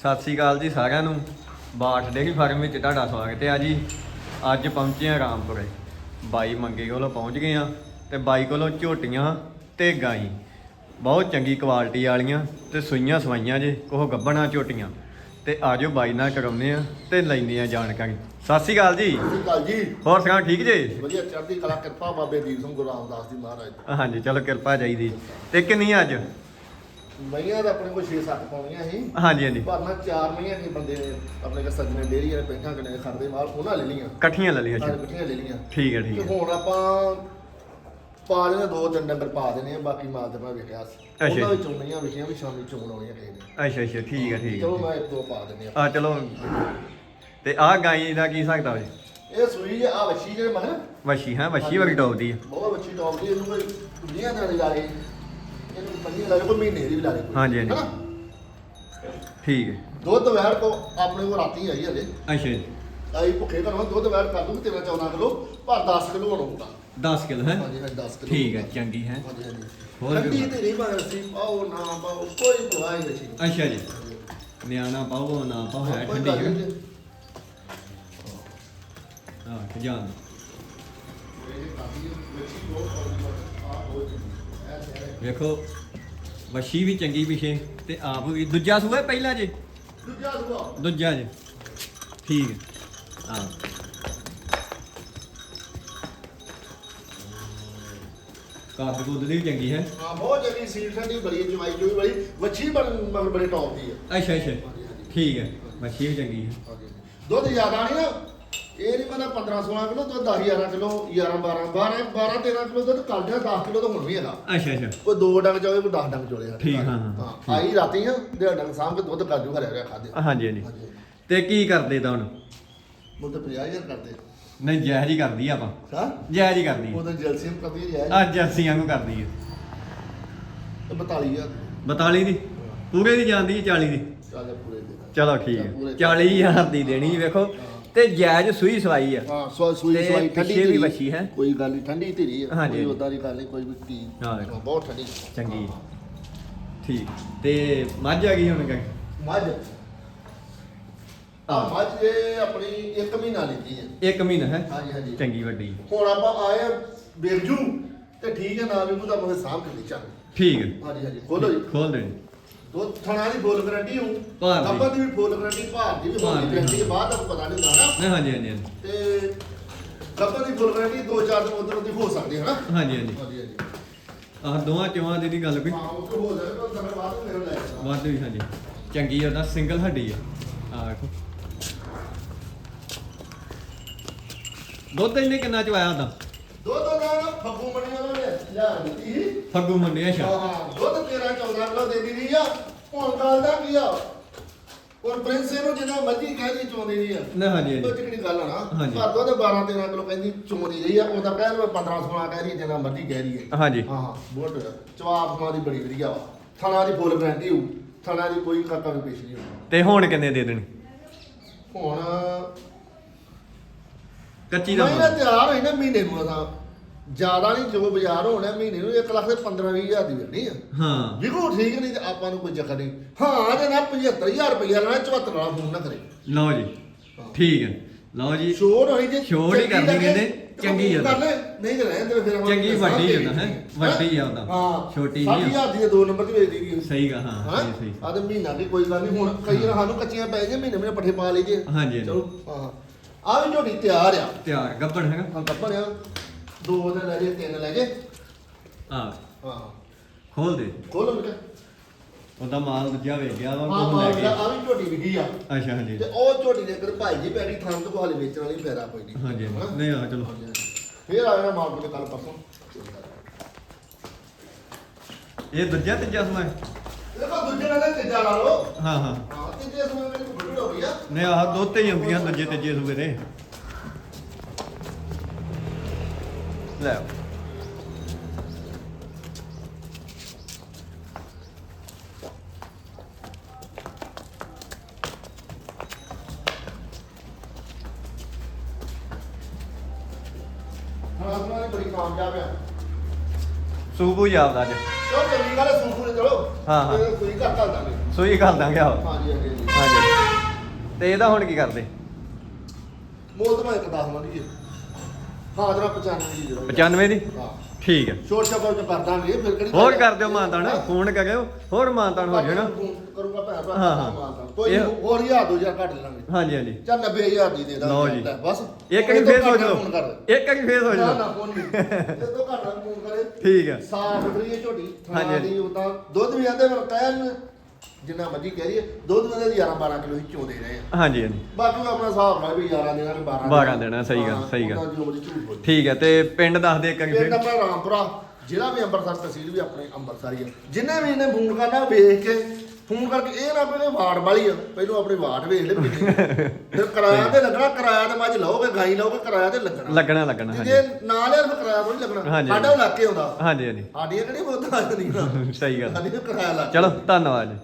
ਸਤਿ ਸ੍ਰੀ ਅਕਾਲ ਜੀ ਸਾਰਿਆਂ ਨੂੰ। ਬਾਠ ਡੇਰੀ ਫਾਰਮ ਵਿੱਚ ਤੁਹਾਡਾ ਸਵਾਗਤ ਹੈ ਜੀ। ਅੱਜ ਪਹੁੰਚੇ ਹਾਂ ਰਾਮਪੁਰੇ। ਬਾਈ ਮੰਗੇ ਕੋਲੋਂ ਪਹੁੰਚ ਗਏ ਆ ਤੇ ਬਾਈ ਕੋਲੋਂ ਝੋਟੀਆਂ ਤੇ ਗਾਈ। ਬਹੁਤ ਚੰਗੀ ਕੁਆਲਿਟੀ ਵਾਲੀਆਂ ਤੇ ਸੂਈਆਂ ਸਵਾਈਆਂ ਜੇ ਕੋਹ ਗੱਬਣਾ ਝੋਟੀਆਂ। ਤੇ ਆਜੋ ਬਾਈ ਨਾਲ ਕਰਾਉਂਦੇ ਆ ਤੇ ਲੈਂਦੇ ਆ ਜਾਣਕਾਰੀ। ਸਤਿ ਸ੍ਰੀ ਅਕਾਲ ਜੀ। ਸਤਿ ਸ਼੍ਰੀ ਅਕਾਲ ਜੀ। ਹੋਰ ਸੁਣਾ ਠੀਕ ਜੇ? ਵਧੀਆ ਚੜ੍ਹਦੀ ਕਲਾ ਕਿਰਪਾ ਬਾਬੇ ਦੀਪ ਸਿੰਘ ਗੁਰੂ ਰਾਮਦਾਸ ਦੀ ਮਹਾਰਾਜ ਹਾਂਜੀ ਚਲੋ ਕਿਰਪਾ ਚਾਹੀਦੀ। ਤੇ ਕਿੰਨੀ ਅੱਜ? ਮਈਆਂ ਦਾ ਆਪਣੇ ਕੋਲ 6-7 ਪਾਉਣੀਆਂ ਸੀ। ਹਾਂਜੀ ਹਾਂਜੀ। ਪਰ ਨਾ ਚਾਰ ਮਈਆਂ ਦੇ ਬੰਦੇ ਨੇ ਆਪਣੇ ਕੋਲ ਸੱਜਣੇ ਡੇਰੀ ਵਾਲੇ ਪੈਂਠਾਂ ਕਿਨੇ ਖੜਦੇ ਮਾਲ ਉਹਨਾਂ ਲੈ ਲਈਆਂ। ਇਕੱਠੀਆਂ ਲੈ ਲਈਆਂ ਸਾਰੇ ਅੱਛਾ ਇਕੱਠੀਆਂ ਲੈ ਲਈਆਂ। ਠੀਕ ਹੈ ਤੇ ਠੀਕ ਹੈ। ਹੁਣ ਆਪਾਂ ਪਾ ਦੇਣੇ ਦੋ ਤਿੰਨ ਡੰਗਰ ਪਾ ਦੇਣੇ ਆ ਬਾਕੀ ਮਾਲ ਤੇ ਮੈਂ ਵੇਖਿਆ ਸੀ। ਅੱਛਾ ਜੀ। ਉਹਨਾਂ ਵਿੱਚ ਵਿਖੀਆਂ ਵੀ ਸ਼ਾਮੀ ਚੋਣ ਆਉਣੀਆਂ ਕਿਸੇ ਨੇ। ਅੱਛਾ ਅੱਛਾ ਠੀਕ ਹੈ ਠੀਕ ਚਲੋ ਹੈ। ਮੈਂ ਇੱਕ ਦੋ ਪਾ ਦਿੰਦੇ ਆ ਆ ਚਲੋ। ਤੇ ਆਹ ਗਾਈ ਦਾ ਕੀ ਸਕਦਾ ਜੀ? ਇਹ ਸੂਈ ਆ ਵੱਛੀ ਜਿਹੜੇ ਮੈਂ ਵਸ਼ੀ ਹੈ ਵਸ਼ੀ ਵਗੀ ਟੌਪਦੀ ਹੈ ਬਹੁਤ ਵੱਛੀ ਟੌਪ ਦੀ ਇਹਨੂੰ ਕੋਈ ਦੁਨੀਆ ਦਾ ਲਾ ਲੇ ਇਹਨੂੰ ਪੰਜੀ ਲਾ ਲੇ ਕੋਈ ਮਹੀਨੇ ਦੀ ਵੀ ਲਾ ਲੇ ਕੋਈ। ਹਾਂਜੀ, ਹਾਂਜੀ। ਹਨਾ? ਠੀਕ ਹੈ। ਦੁੱਧ ਵੈੜ ਕੋ ਆਪਣੇ ਕੋਲ ਰਾਤੀ ਆਈ ਹਲੇ ਅੱਛਾ ਜੀ। ਆਈ ਭੁੱਖੇ ਘਰੋਂ ਦੁੱਧ ਵੈੜ ਕਰ ਦੂੰਗੀ ਤੇਰਾ 14 ਕਿਲੋ ਪਰ 10 ਕਿਲੋ ਹੋਣਾ 10 ਕਿਲੋ ਹੈ? ਹਾਂਜੀ ਹਾਂਜੀ 10 ਕਿਲੋ। ਠੀਕ ਹੈ ਚੰਗੀ ਹੈ? ਹਾਂਜੀ ਹਾਂਜੀ। ਹੋਰ ਠੰਡੀ ਕਿਵੇਂ? ਤੇ ਨਹੀਂ ਪਾਇਆ ਸੀ ਪਾਓ ਨਾ ਪਾਓ ਕੋਈ ਪਰਵਾਹ ਨਹੀਂ ਸੀ ਅੱਛਾ ਜੀ। ਨਿਆਣਾ ਪਾਓ ਨਾ ਪਾਓ ਹੈ ਕੋਈ ਠੰਡੀ ਗੱਲ ਹੈ ਨਹੀਂ। ਹਾਂ ਕਿ ਜਾਨ ਇਹ ਕਾਫੀ ਹੀ ਬਹੁਤ ਆ ਹੋ ਜੀ ਵੇਖੋ ਵਸ਼ੀ ਵੀ ਚੰਗੀ ਪਿਛੇ ਤੇ ਆਪ ਵੀ। ਦੂਜਾ ਸੂਆ ਪਹਿਲਾ ਜੇ? ਦੂਜਾ ਸੁਆ। ਦੂਜਾ ਜੇ। ਠੀਕ ਹੈ। ਹਾਂ। ਕਾਦ ਗੁੱਦ ਦੀ ਵੀ ਚੰਗੀ ਹੈ। ਹਾਂ ਬਹੁਤ ਜਗੀ ਸੀਲ ਠੰਡੀ ਬੜੀ ਜੋ ਵੀ ਬੜੀ ਵੱਛੀ ਬਣ ਬੜੇ ਟੌਪ ਦੀ ਹੈ। ਅੱਛਾ ਅੱਛਾ। ਠੀਕ ਹੈ। ਵਸ਼ੀ ਵੀ ਚੰਗੀ ਹੈ। ਦੁੱਧ ਜ਼ਿਆਦਾ ਨਹੀਂ ਨਾ? ਇਹ ਨਹੀਂ ਪਤਾ 15 16 ਕਿਲੋ ਦੁੱਧ 10 11 ਕਿਲੋ 11 12 12 12 13 ਕਿਲੋ ਦੁੱਧ ਕੱਢ ਗਿਆ 10 ਕਿਲੋ ਤਾਂ ਹੁਣ ਵੀ ਹੈਗਾ। ਅੱਛਾ ਅੱਛਾ। ਕੋਈ ਦੋ ਡੰਗ ਚੋਏ ਕੋਈ 10 ਡੰਗ ਚੋਲੇ ਠੀਕ, ਹਾਂ। ਆਈ ਰਾਤੀ ਆ ਡੇਢ ਡੰਗ ਸਾਂਭ ਕੇ ਦੁੱਧ ਕਾਜੂ ਘਰੇ ਰਿਹਾ ਖਾਦੇ ਹਾਂਜੀ ਹਾਂਜੀ। ਹਾਂਜੀ। ਤੇ ਕੀ ਕਰਦੇ ਤਾਂ ਹੁਣ? ਮੁੱਲ ਤਾਂ 50000 ਕਰਦੇ। ਨਹੀਂ ਜਾਇਜ਼ ਹੀ ਕਰਦੀ ਆਪਾਂ। ਹਾਂ? ਜਾਇਜ਼ ਹੀ ਕਰਦੀ ਉਹ ਤਾਂ ਜਲਸੀਮ ਕਰਦੀ ਹੈ। ਆ ਜਰਸੀ ਵਾਂਗੂ ਕਰਦੀ ਹੈ 42000 42 ਦੀ? ਪੂਰੇ ਦੀ ਜਾਂਦੀ ਹੈ 40 ਦੀ? ਚੱਲ ਪੂਰੇ ਦੇ ਚਲੋ ਠੀਕ ਪੂਰੇ ਹੈ 40000 ਦੀ ਦੇਣੀ ਵੇਖੋ। ਤੇ ਜਾਇਜ਼ ਸੂਈ ਸਵਾਈ ਆ। ਹਾਂ ਸੋ ਸੂਈ ਤੇ ਸਵਾਈ ਠੰਡੀ ਪਿੱਛੇ ਵੀ ਧੀਰੀ। ਵੱਛੀ ਹੈ। ਕੋਈ ਗੱਲ ਨਹੀਂ ਠੰਡੀ ਧੀਰੀ ਹੈ ਹਾਂਜੀ। ਕੋਈ ਉਦਾਂ ਦੀ ਗੱਲ ਨਹੀਂ ਕੋਈ ਵੀ ਕੀ ਹਾਂ, ਦੇਖੋ। ਬਹੁਤ ਠੰਡੀ। ਚੰਗੀ। ਠੀਕ। ਤੇ ਮੱਝ ਆ ਗਈ ਹੁਣ ਗਈ ਮੱਝ। ਆ। ਮੱਝ ਇਹ ਆਪਣੀ 1 ਮਹੀਨਾ ਲਿੱਤੀ ਹੈ। ਇੱਕ ਮਹੀਨਾ ਹੈ। ਹਾਂਜੀ ਹਾਂਜੀ। ਚੰਗੀ ਵੱਡੀ। ਹੁਣ ਆਪਾਂ ਆਏ ਬੇਰਜੂ ਤੇ ਠੀਕ ਹੈ ਨਾ ਵੀ ਉਹਦਾ ਮਗੇ ਸਾਹਮ ਕੇ ਚੱਲ। ਠੀਕ ਹੈ। ਹਾਂਜੀ ਹਾਂਜੀ। ਖੋਲੋ ਜੀ। ਖੋਲ ਦੇ ਦੋ ਥਣਾ ਦੀ ਫੁੱਲ ਗਰੰਟੀ ਹੂੰ ਭਾਰ ਦੀ। ਕੱਪਾਂ ਦੀ ਵੀ ਫੁੱਲ ਗਰੰਟੀ ਭਾਰ ਦੀ ਵੀ ਭਾਰ ਫੁੱਲ ਦੀ, ਗਰੰਟੀ ਹਾਂ। ਬਾਅਦ ਦਾ ਪਤਾ ਨਹੀਂ ਹੁੰਦਾ ਨਹੀਂ ਹਾਂਜੀ ਹਾਂਜੀ ਹਾਂਜੀ। ਤੇ ਕੱਪਾਂ ਦੀ ਫੁੱਲ ਗਰੰਟੀ ਦੋ ਚਾਰ ਦਿਨ ਉਧਰ ਦੀ ਹੋ ਸਕਦੀ ਹੈ ਨਾ। ਹਾਂਜੀ ਹਾਂਜੀ। ਹਾਂਜੀ ਹਾਂਜੀ। ਆਹ ਦੋਵਾਂ ਚੋਆਂ ਦੀ ਦੀ ਗੱਲ ਵੀ। ਹਾਂ ਉਹ ਤੋਂ ਹੋ ਜਾਵੇ ਤਾਂ ਸਮੇਂ ਬਾਅਦ ਮੇਰੇ ਲੈ ਜਾਣਾ ਵੱਧ ਵੀ ਹਾਂਜੀ। ਚੰਗੀ ਉਹਦਾ ਸਿੰਗਲ ਹੱਡੀ ਆ। ਆ ਵੇਖੋ ਦੁੱਧ ਇਹਨੇ ਕਿੰਨਾ ਚਵਾਇਆ ਉਹਦਾ? ਦੋ ਦੋ ਨਾ ਫੱਗੂ ਮਣੀ ਉਹਨਾਂ ਨੇ ਲਿਆ ਦਿੱਤੀ ਸੀ। ਫੱਗੂ ਹਾਂ ਦੁੱਧ 13 14 ਕਿਲੋ ਦੇ ਦੀ ਰਹੀ ਆ। ਹੁਣ ਗੱਲ ਦਾ ਕੀ ਆ? ਹੁਣ ਪ੍ਰਿੰਸ ਨੂੰ ਜਿੰਨਾ ਮਰਜ਼ੀ ਕਹਿ ਦੀ ਚੋਂਦੀ ਰਹੀ ਆ। ਨਾ ਹਾਂਜੀ ਹਾਂਜੀ। ਜਿਹੜੀ ਗੱਲ ਆ ਨਾ? ਹਾਂਜੀ। ਪਰ ਦੁੱਧ 12 13 ਕਿਲੋ ਕਹਿੰਦੀ ਚੋਂਦੀ ਰਹੀ ਆ। ਉਹਦਾ ਕਹਿ ਲਓ 15 16 ਕਹਿ ਰਹੀ ਆ, ਜਿੰਨਾ ਮਰਜ਼ੀ ਕਹਿ ਰਹੀ ਹੈ ਹਾਂਜੀ। ਹਾਂ ਹਾਂ ਬਹੁਤ ਜਵਾਬ ਮਾਂ ਦੀ ਬੜੀ ਵਧੀਆ ਵਾ। ਥਣਾ ਦੀ ਫੁੱਲ ਗਰੰਟੀ ਹੋਊ। ਥਣਾ ਦੀ ਕੋਈ ਕਾਕਾ ਵੀ ਪੇਸ਼ ਨਹੀਂ ਹੋਊ। ਤੇ ਹੁਣ ਕਿੰਨੇ ਦੇ ਦੇਣੀ? ਹੁਣ ਕੱਚੀ ਦਾ ਮੈਂ ਮੁੱਲ। ਤਿਆਰ ਹੋਈ ਨਾ ਮਹੀਨੇ ਨੂੰ ਅਸਾਂ। ਜ਼ਿਆਦਾ ਨਹੀਂ ਜੋ ਬਾਜ਼ਾਰ ਹੋਣਾ ਮਹੀਨੇ ਨੂੰ 1 ਲੱਖ ਦੇ 15 20 ਹਜ਼ਾਰ ਦੀ ਮਿਲਣੀ ਆ। ਹਾਂ। ਵਿਕੋ ਠੀਕ ਨਹੀਂ ਤੇ ਆਪਾਂ ਨੂੰ ਕੋਈ ਚੱਕਰ ਨਹੀਂ। ਹਾਂ ਜੇ ਨਾ 75000 ਰੁਪਇਆ ਲੈਣਾ 74 ਵਾਲਾ ਫੋਨ ਨਾ ਕਰੇ। ਲਓ ਜੀ ਠੀਕ ਹੈ ਲਓ ਜੀ ਸ਼ੋਰ ਹੋਣੀ ਜੇ ਛੋੜ ਹੀ ਚੰਗੀ ਕਰਨੀ ਲੱਗੇ। ਕਹਿੰਦੇ, ਤੇ ਚੰਗੀ ਆ। ਕਰ ਲੈ, ਨਹੀਂ ਤੇ ਰਹਿਣ ਦੇ ਫਿਰ ਆਪਾਂ ਚੰਗੀ ਵੱਡੀ ਹੈ, ਵੇਚਣੀ ਵੱਡੀ ਆ ਉਹਦਾ। ਹਾਂ। ਛੋਟੀ ਨਹੀਂ ਆ। 60000 ਦੀ ਦੇ ਨੰਬਰ ਦੀ ਵੇਚ ਦੇਗੀ ਸਹੀ ਗਾ ਹਾਂ ਹਾਂ? ਸਹੀ ਸਹੀ। ਆ ਤੇ ਮਹੀਨਾ ਦੀ ਕੋਈ ਗੱਲ ਨਹੀਂ ਹੁਣ ਕਈ ਵਾਰ ਸਾਨੂੰ ਕੱਚੀਆਂ ਪੈ ਗਈਆਂ ਮਹੀਨੇ ਮਹੀਨੇ ਪੱਠੇ ਪਾ ਲਈਏ। ਹਾਂਜੀ, ਹਾਂਜੀ। ਚਲੋ ਹਾਂ। ਆ ਵੀ ਝੋਟੀ ਤਿਆਰ ਆ। ਤਿਆਰ ਗੱਬਣ ਹੈਗਾ? ਹਾਂ ਕੱਪਣ ਆ। ਦੋ ਦਿਨ ਲੈ ਜੇ ਤਿੰਨ ਲੈ ਜੇ। ਹਾਂ। ਹਾਂ। ਖੋਲ ਦੇ। ਖੋਲੋ ਮਿੱਟਾ ਉਹਦਾ ਮਾਲ ਦੂਜਾ ਵੇਚ ਗਿਆ ਵਾ ਹਾਂ ਕੋਲ ਲੈ ਕੇ। ਆ ਵੀ ਝੋਟੀ ਵਿਕੀ ਆ। ਅੱਛਾ ਹਾਂਜੀ। ਤੇ ਉਹ ਝੋਟੀ ਦੇ ਅੰਦਰ ਭਾਈ ਜੀ ਪੈਰੀ ਥਾਂ ਤੋਂ ਹਾਲੇ ਵੇਚਣ ਵਾਲੀ ਫਾਇਦਾ ਕੋਈ ਨਹੀਂ। ਹਾਂਜੀ ਹਨਾ? ਨਹੀਂ ਆ ਚਲੋ। ਫੇਰ ਆ ਜਾਣਾ ਮਾਲ ਕੋਲ ਕੱਲ ਪਰਸੋਂ ਇਹ ਦੂਜਾ ਤੀਜਾ ਸਮਾਂ ਹੈ? ਦੇਖੋ ਦੂਜੇ ਨਾਲ ਤਾਂ ਤੀਜਾ ਲਾ ਹਾਂ ਹਾਂ। ਹਾਂ ਤੀਜੇ ਸਮੇਂ ਨਹੀਂ ਆਹ ਦੋ ਤੇ ਹੀ ਹੁੰਦੀਆਂ ਦੂਜੇ ਤੀਜੇ ਦੇ। ਲੈ ਆਓ। ਹਾਂ ਉਹਨਾਂ ਦੀ ਬੜੀ ਕਾਮਯਾਬ ਆ। ਸੂਬੂ ਜਾਪਦਾ ਅੱਜ। ਚਲੋ ਚੰਗੀ ਗੱਲ ਹੈ ਸੂਫੂ ਨੇ ਚਲੋ। ਹਾਂ, ਹਾਂ। ਕੋਈ ਘੱਟ ਘੱਟ ਦਾਂਗੇ ਸੂਈ ਕਰ ਦਾਂਗੇ ਆ ਹਾਂਜੀ ਹਾਂਜੀ। ਹਾਂਜੀ। ਤੇ ਇਹਦਾ ਹੁਣ ਕੀ ਕਰਦੇ? ਮੁੱਲ ਤਾਂ ਮੈਂ ਇੱਕ ਦੱਸ ਮੰਗੀ ਜੀ। ਹਾਂ ਜਰਾ 95 ਜੀ ਜਰਾ 95 ਦੀ? ਹਾਂ। ਠੀਕ ਹੈ ਛੋਟ ਛਾਪਾ ਚ ਕਰ ਦਾਂਗੇ ਫਿਰ ਕਿਹੜੀ ਹੋਰ ਕਰ? ਦਿਓ ਮਾਨਤਾਨ? ਫੋਨ ਕਰਿਓ ਹੋਰ ਮਾਨਤਾਨ ਹੋ ਜਾਣਾ। ਕਰੂੰਗਾ ਭੈਣ ਭਰਾ ਹਾਂ, ਹਾਂ। ਮਾਨਤਾਨ। ਕੋਈ ਹੋਰ ਹਜ਼ਾਰ ਦੋ ਹਜ਼ਾਰ ਘੱਟ ਲਾਂਗੇ। ਹਾਂਜੀ ਹਾਂਜੀ। ਚੱਲ 90000 ਦੀ ਦੇ ਦਾਂਗੇ ਲਓ ਜੀ। ਲੈ, ਬਸ। ਇੱਕ ਵਾਰੀ ਤੋਂ ਫੇਰ ਸੋਚ ਨਾ ਲਓ। ਇੱਕ ਵਾਰੀ ਫੇਰ ਸੋਚ ਨਾ ਲਓ। ਨਾ ਫੋਨ ਨਹੀਂ। ਇਹ ਤੋਂ ਘੱਟ ਨਾ ਫੋਨ ਕਰੇ ਠੀਕ ਹੈ ਸਾਫ਼ ਇਹ ਝੋਟੀ। ਹਾਂਜੀ, ਦੀ ਉਦਾਂ ਦੁੱਧ ਵੀ ਆਂਦੇ ਕਹਿਣ ਜਿੰਨਾ ਮਰਜ਼ੀ ਕਹਿ ਰਹੀਏ ਦੁੱਧ ਵੀ ਇਹਦੇ 11 12 ਕਿਲੋ ਹੀ ਚੋਦੇ ਰਹੇ ਆ। ਹਾਂਜੀ ਹਾਂਜੀ। ਬਾਕੀ ਆਪਣਾ ਹਿਸਾਬ ਨਾਲ ਵੀ 11 ਦੇਣਾ ਕਿ 12 12 ਦੇਣਾ, ਸਹੀ ਗੱਲ, ਸਹੀ ਗੱਲ। ਜੋ ਮਰਜ਼ੀ ਝੂਠ ਬੋਲੇ। ਠੀਕ ਹੈ ਤੇ ਪਿੰਡ ਦੱਸ ਦੇ ਇੱਕ ਵਾਰੀ ਪਿੰਡ ਆਪਣਾ ਰਾਮਪੁਰਾ ਜ਼ਿਲ੍ਹਾ ਵੀ ਅੰਮ੍ਰਿਤਸਰ ਤਹਿਸੀਲ ਵੀ ਆਪਣੇ ਅੰਮ੍ਰਿਤਸਰ ਹੀ ਆ। ਜਿੰਨੇ ਵੀ ਇਹਨੇ ਫੋਨ ਕਰਨਾ ਵੇਖ ਕੇ ਫੋਨ ਕਰਕੇ ਇਹ ਨਾ ਪਹਿਲੇ ਵਾਰਡ ਵਾਲੀ ਆ ਪਹਿਲੋਂ ਆਪਣੀ ਵਾਰਡ ਵੇਖ ਲੈ। ਫਿਰ ਕਿਰਾਇਆ ਤੇ ਲੱਗਣਾ ਕਿਰਾਇਆ ਤੇ ਮੱਝ ਲਓਗੇ ਗਾਈ ਲਓਗੇ ਕਿਰਾਇਆ ਤੇ ਲੱਗਣਾ। ਲੱਗਣਾ ਲੱਗਣਾ ਹਾਂਜੀ ਜੇ ਨਾ ਲਿਆ ਫਿਰ ਕਿਰਾਇਆ ਥੋੜੀ ਲੱਗਣਾ। ਹਾਂਜੀ। ਸਾਡਾ ਇਲਾਕੇ ਆਉਂਦਾ। ਹਾਂਜੀ ਹਾਂਜੀ। ਸਾਡੀਆਂ ਕਿਹੜੀ ਬੋਤਾਂ ਜਾਂਦੀਆਂ। ਸਹੀ ਗੱਲ। ਸਾਡੀ ਕਿਰਾਇਆ ਲੱਗ ਚਲੋ ਧੰਨਵਾਦ ਜੀ।